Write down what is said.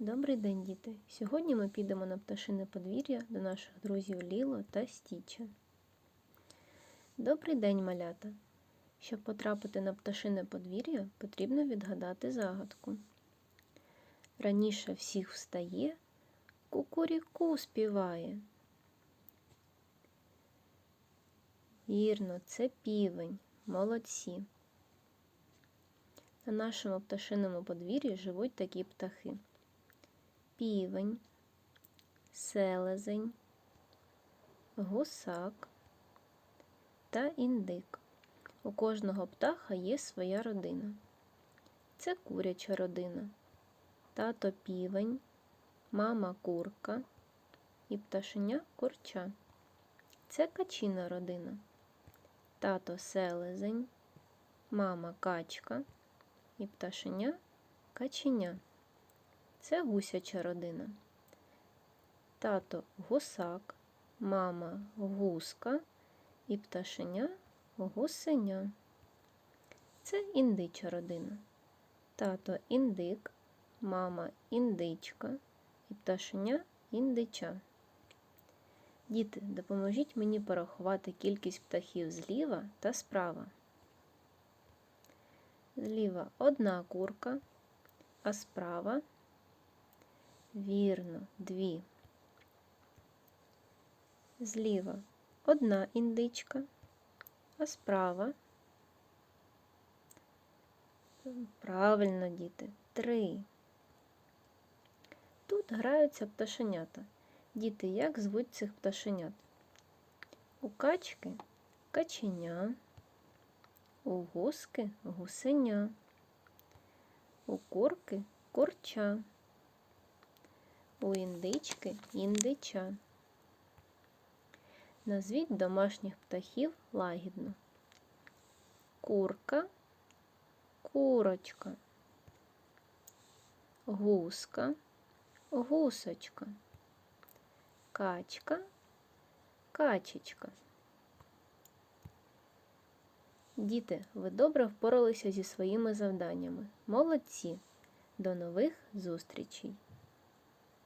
Добрий день, діти! Сьогодні ми підемо на пташине подвір'я до наших друзів Ліло та Стіча. Добрий день, малята! Щоб потрапити на пташине подвір'я, потрібно відгадати загадку. Раніше всіх встає, кукуріку співає. Вірно, це півень. Молодці. На нашому пташиному подвір'ї живуть такі птахи півень, селезень, гусак та індик. У кожного птаха є своя родина. Це куряча родина, тато півень, мама курка і пташеня курча. Це качина родина, тато селезень, мама качка і пташеня каченя. Це гусяча родина. Тато гусак, мама гуска і пташеня гусеня. Це індича родина. Тато індик, мама індичка і пташеня індича. Діти, допоможіть мені порахувати кількість птахів зліва та справа. Зліва одна курка, а справа Вірно, дві. Зліва одна індичка, а справа. Правильно, діти, три. Тут граються пташенята. Діти, як звуть цих пташенят? У качки каченя, у гуски гусеня, у курки курча у індички індича. Назвіть домашніх птахів лагідно. Курка, курочка, гуска, гусочка, качка, качечка. Діти, ви добре впоралися зі своїми завданнями. Молодці! До нових зустрічей!